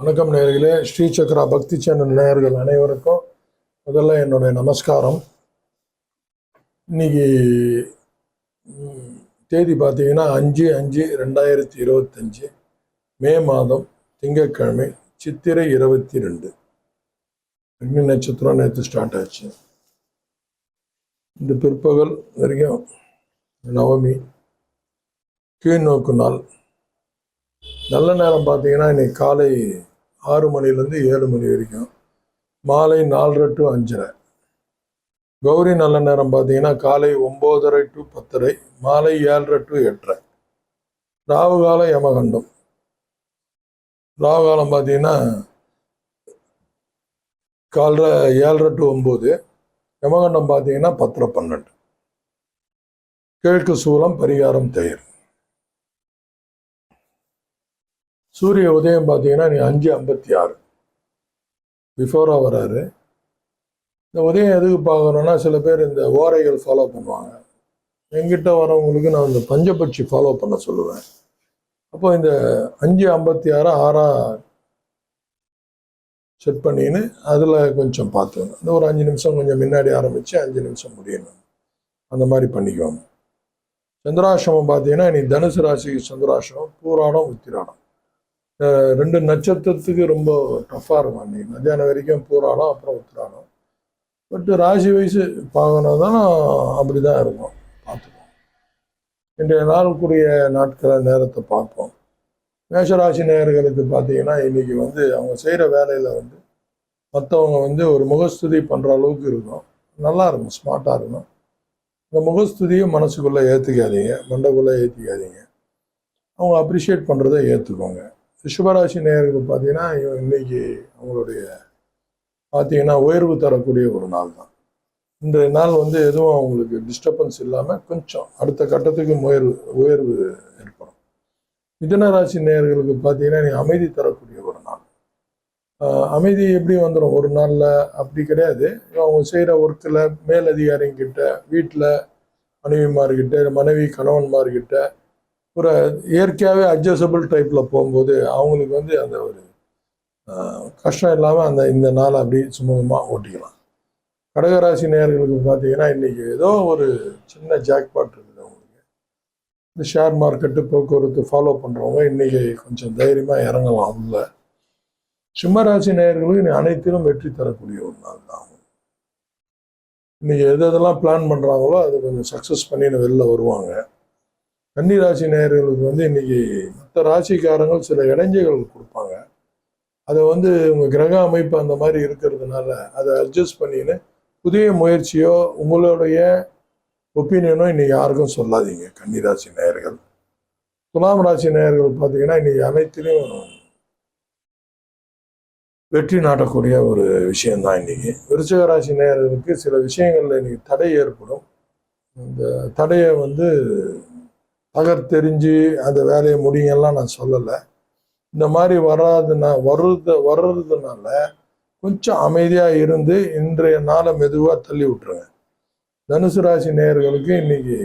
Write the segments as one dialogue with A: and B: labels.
A: வணக்கம் நேர்களே ஸ்ரீ சக்ரா பக்தி சேனல் நேயர்கள் அனைவருக்கும் முதல்ல என்னுடைய நமஸ்காரம். இன்னைக்கு தேதி பார்த்தீங்கன்னா அஞ்சு அஞ்சு ரெண்டாயிரத்தி இருபத்தஞ்சி மே மாதம் திங்கட்கிழமை சித்திரை இருபத்தி ரெண்டு அக்னி நட்சத்திரம் நேற்று ஸ்டார்ட் ஆச்சு. இந்த பிற்பகல் வரைக்கும் நவமி கீழ் நோக்கு நாள். நல்ல நேரம் பார்த்தீங்கன்னா இன்னைக்கு காலை ஆறு மணிலேருந்து ஏழு மணி வரைக்கும். மாலை நாலரை டு அஞ்சரை. கௌரி நல்ல நேரம் பார்த்தீங்கன்னா காலை ஒம்போதரை டு பத்தரை மாலை ஏழரை டு எட்டரை. ராவுகாலம் யமகண்டம். ராவுகாலம் பார்த்தீங்கன்னா காலரை ஏழரை டு ஒம்பது யமகண்டம் பார்த்தீங்கன்னா பத்தரை பன்னெண்டு. கிழக்கு சூலம் பரிகாரம் தயிர். சூரிய உதயம் பார்த்தீங்கன்னா நீ அஞ்சு ஐம்பத்தி ஆறு. பிஃபோராக வராரு. இந்த உதயம் எதுக்கு பார்க்குறோன்னா சில பேர் இந்த ஓரைகள் ஃபாலோ பண்ணுவாங்க. எங்கிட்ட வரவங்களுக்கு நான் இந்த பஞ்சபட்சி ஃபாலோ பண்ண சொல்லுவேன். அப்போ இந்த அஞ்சு ஐம்பத்தி ஆறு ஆறாக செட் பண்ணின்னு அதில் கொஞ்சம் பார்த்துக்கணும். இந்த ஒரு அஞ்சு நிமிஷம் கொஞ்சம் முன்னாடி ஆரம்பித்து அஞ்சு நிமிஷம் முடியணும். அந்த மாதிரி பண்ணிக்குவாங்க சந்திராசிரமம் பார்த்தீங்கன்னா நீ தனுசு ராசிக்கு சந்திராசிரமம் பூராடம் உத்திராடம் ரெண்டு நட்சத்திரத்துக்கு ரொம்ப டஃப்பாக இருக்கும் அன்றைக்கி மத்தியானம் வரைக்கும் பூராடம் அப்புறம் உத்திராடம் பட் ராசி வயசு பார்க்கணும் தான் அப்படி தான் இருக்கும். பார்த்துப்போம். இன்றைய நாளுக்குரிய நாட்களை நேரத்தை பார்ப்போம். மேஷராசி நேயர்களுக்கு பார்த்தீங்கன்னா இன்றைக்கி வந்து அவங்க செய்கிற வேலையில் வந்து மற்றவங்க வந்து ஒரு முகஸ்துதி பண்ணுற அளவுக்கு இருக்கும். நல்லா இருக்கும் ஸ்மார்ட்டாக இருக்கும். இந்த முகஸ்துதியை மனசுக்குள்ளே ஏற்றுக்காதீங்க மண்டைக்குள்ளே ஏற்றிக்காதீங்க அவங்க அப்ரிஷியேட் பண்ணுறதை ஏற்றுக்கோங்க ரிஷபராசி நேயர்கள் பார்த்தீங்கன்னா இன்னைக்கு அவங்களுடைய பார்த்தீங்கன்னா உயர்வு தரக்கூடிய ஒரு நாள் தான். இன்றைய நாள் வந்து எதுவும் அவங்களுக்கு டிஸ்டர்பன்ஸ் இல்லாமல் கொஞ்சம் அடுத்த கட்டத்துக்கு உயர்வு உயர்வு ஏற்படும். மிதுன ராசி நேயர்களுக்கு பார்த்தீங்கன்னா நீ அமைதி தரக்கூடிய ஒரு நாள். அமைதி எப்படி வந்துடும் ஒரு நாளில் அப்படி கிடையாது. அவங்க செய்கிற ஒர்க்கில் மேலதிகாரிங்கிட்ட வீட்டில் மனைவிமார்கிட்ட மனைவி கணவன்மார்கிட்ட ஒரு இயற்கையாகவே அட்ஜஸ்டபிள் டைப்பில் போகும்போது அவங்களுக்கு வந்து அந்த ஒரு கஷ்டம் இல்லாமல் அந்த இந்த நாளை அப்படி சுமூகமாக ஓட்டிக்கலாம். கடகராசி நேயர்களுக்கு பார்த்தீங்கன்னா இன்றைக்கி ஏதோ ஒரு சின்ன ஜாக்பாட் இருக்குது அவங்களுக்கு இந்த ஷேர் மார்க்கெட்டு போக்குவரத்து ஃபாலோ பண்ணுறவங்க இன்றைக்கி கொஞ்சம் தைரியமாக இறங்கலாம் உள்ள. சிம்மராசி நேயர்களுக்கு இனி அனைத்திலும் வெற்றி தரக்கூடிய ஒரு நாள் தான். இன்றைக்கி எது எதெல்லாம் பிளான் பண்ணுறாங்களோ அது கொஞ்சம் சக்ஸஸ் பண்ணின்னு வெளில வருவாங்க. கன்னிராசி நேயர்களுக்கு வந்து இன்னைக்கு மற்ற ராசிக்காரங்கள் சில இடைஞ்சல்கள் கொடுப்பாங்க. அதை வந்து உங்கள் கிரக அமைப்பு அந்த மாதிரி இருக்கிறதுனால அதை அட்ஜஸ்ட் பண்ணின்னு புதிய முயற்சியோ உங்களுடைய ஒப்பீனியனோ இன்னைக்கு யாருக்கும் சொல்லாதீங்க கன்னிராசி நேயர்கள். துலாம் ராசி நேயர்கள் பார்த்தீங்கன்னா இன்னைக்கு அனைத்திலையும் வெற்றி நாட்டக்கூடிய ஒரு விஷயந்தான் இன்னைக்கு. விருச்சக ராசி நேயர்களுக்கு சில விஷயங்கள்ல இன்னைக்கு தடை ஏற்படும். இந்த தடையை வந்து தகர்த்தெறிஞ்சு அந்த வேலையை முடிங்கலாம் நான் சொல்லலை. இந்த மாதிரி வராதுன்னா வர்றது வர்றதுனால கொஞ்சம் அமைதியாக இருந்து இன்றைய நாளை மெதுவாக தள்ளி விட்டுருங்க. தனுசு ராசி நேயர்களுக்கு இன்னைக்கு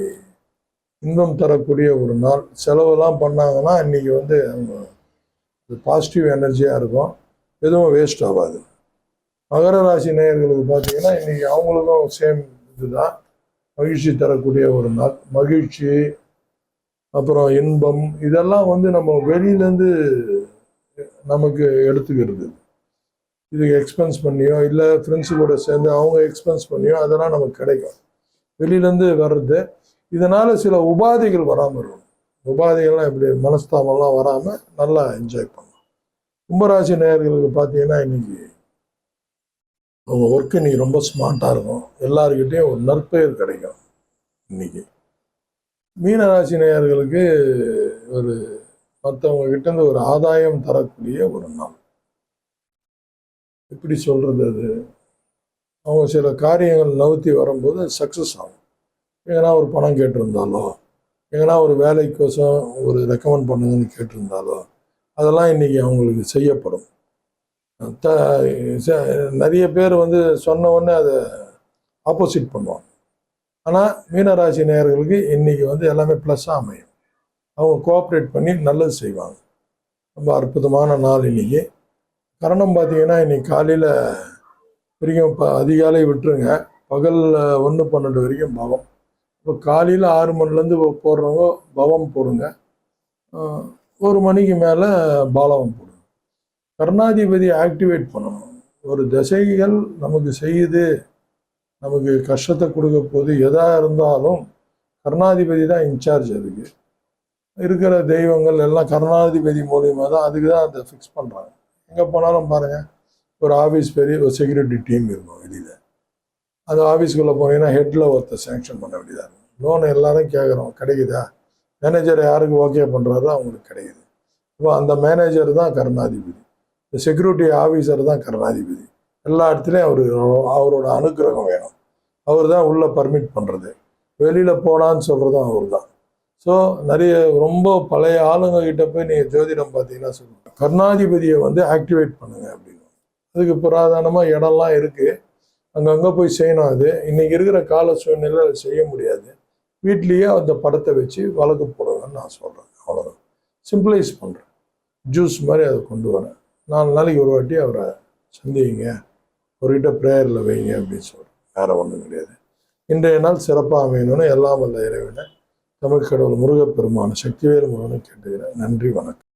A: இன்பம் தரக்கூடிய ஒரு நாள். செலவெல்லாம் பண்ணாங்கன்னா இன்னைக்கு வந்து அவங்க பாசிட்டிவ் எனர்ஜியாக இருக்கும். எதுவும் வேஸ்ட் ஆகாது. மகர ராசி நேயர்களுக்கு பார்த்தீங்கன்னா இன்னைக்கு அவங்களுக்கும் சேம் இதுதான். மகிழ்ச்சி தரக்கூடிய ஒரு நாள். மகிழ்ச்சி அப்புறம் இன்பம் இதெல்லாம் வந்து நம்ம வெளியிலேருந்து நமக்கு எடுத்துக்கிறது. இதுக்கு எக்ஸ்பென்ஸ் பண்ணியோ இல்லை ஃப்ரெண்ட்ஸு கூட சேர்ந்து அவங்க எக்ஸ்பென்ஸ் பண்ணியோ அதெல்லாம் நமக்கு கிடைக்கும். வெளியிலேருந்து வர்றது இதனால் சில உபாதைகள் வராமல் இருக்கும். உபாதைகள்லாம் எப்படி மனஸ்தாபம்லாம் வராமல் நல்லா என்ஜாய் பண்ணலாம். கும்பராசி நேயர்களுக்கு பார்த்தீங்கன்னா இன்னைக்கு அவங்க ஒர்க்கு இன்னைக்கு ரொம்ப ஸ்மார்ட்டாக இருக்கும். எல்லாருக்கிட்டேயும் ஒரு நற்பெயர் கிடைக்கும் இன்னைக்கு. மீனராசி நேயர்களுக்கு ஒரு மற்றவங்க கிட்டேருந்து ஒரு ஆதாயம் தரக்கூடிய ஒரு நாள். எப்படி சொல்கிறது அது? அவங்க சில காரியங்கள் நவுத்தி வரும்போது சக்ஸஸ் ஆகும். எங்கன்னா ஒரு பணம் கேட்டிருந்தாலோ எங்கன்னா ஒரு வேலைக்கோசம் ஒரு ரெக்கமெண்ட் பண்ணுங்கன்னு கேட்டிருந்தாலோ அதெல்லாம் இன்னைக்கு அவங்களுக்கு செய்யப்படும். த ச- நிறைய பேர் வந்து சொன்ன உடனே அதை ஆப்போசிட் பண்ணுவாங்க. ஆனால் மீனராசி நேயர்களுக்கு இன்னைக்கு வந்து எல்லாமே ப்ளஸ்ஸாக அமையும். அவங்க கோஆப்ரேட் பண்ணி நல்லது செய்வாங்க. ரொம்ப அற்புதமான நாள் இன்னைக்கு. கரணம் பார்த்தீங்கன்னா இன்னைக்கு காலையில் வரைக்கும் இப்போ அதிகாலை விட்டுருங்க. பகலில் ஒன்று பன்னெண்டு வரைக்கும் பவம். இப்போ காலையில் ஆறு மணிலேருந்து போடுறவங்க பவம் போடுங்க. ஒரு மணிக்கு மேலே பாலவம் போடுங்க. கர்ணாதிபதி ஆக்டிவேட் பண்ணணும். ஒரு திசைகள் நமக்கு செய்யுது. நமக்கு கஷ்டத்தை கொடுக்க போது எதாக இருந்தாலும் கருணாதிபதி தான் இன்சார்ஜ் அதுக்கு. இருக்கிற தெய்வங்கள் எல்லாம் கருணாதிபதி மூலியமாக தான் அதுக்கு தான் அதை ஃபிக்ஸ் பண்ணுறாங்க எங்கே போனாலும் பாருங்கள் ஒரு ஆஃபீஸ் பெரிய ஒரு செக்யூரிட்டி டீம் இருக்கும் வெளியில். அந்த ஆஃபீஸ்க்குள்ளே போனீங்கன்னா ஹெட்டில் ஒருத்தர் சேங்ஷன் பண்ண வேண்டியதாக இருக்கும். லோன் எல்லாரும் கேட்குறோம் கிடைக்குதா? மேனேஜர் யாருக்கு ஓகே பண்ணுறாரோ அவங்களுக்கு கிடைக்குது. இப்போ அந்த மேனேஜர் தான் கருணாதிபதி. இந்த செக்யூரிட்டி ஆஃபீஸர் தான் கருணாதிபதி. எல்லா இடத்துலையும் அவர் அவரோட அனுக்கிரகம் வேணும். அவர் தான் உள்ளே பர்மிட் பண்ணுறது வெளியில் போனான்னு சொல்கிறதும் அவர் தான் ஸோ நிறைய ரொம்ப பழைய ஆளுங்க கிட்ட போய் நீங்கள் ஜோதிடம் பார்த்தீங்கன்னா சொல்லுங்க. கர்ணாதிபதியை வந்து ஆக்டிவேட் பண்ணுங்க அப்படின்னு. அதுக்கு புராதனமாக இடம்லாம் இருக்குது அங்கங்கே போய் செய்யணும் அது. இன்றைக்கி இருக்கிற கால சூழ்நிலை அதை செய்ய முடியாது. வீட்லேயே அந்த படத்தை வச்சு வழக்கு போடுங்கன்னு நான் சொல்கிறேன் அவ்வளோதான் சிம்பிளைஸ் பண்ணுறேன் ஜூஸ் மாதிரி அதை கொண்டு வரேன். நாலு நாளைக்கு ஒரு வாட்டி அவரை சந்திங்க. அவர்கிட்ட ப்ரேயரில் வைங்க அப்படின்னு சொல்கிறோம் வேறு ஒன்றும் கிடையாது. இன்றைய நாள் சிறப்பாக அமையணும்னு எல்லாம் வல்ல இறைவனை தமிழ் கடவுள் முருகப்பெருமான சக்திவேல் முருகனை கேட்டுக்கிறேன். நன்றி வணக்கம்.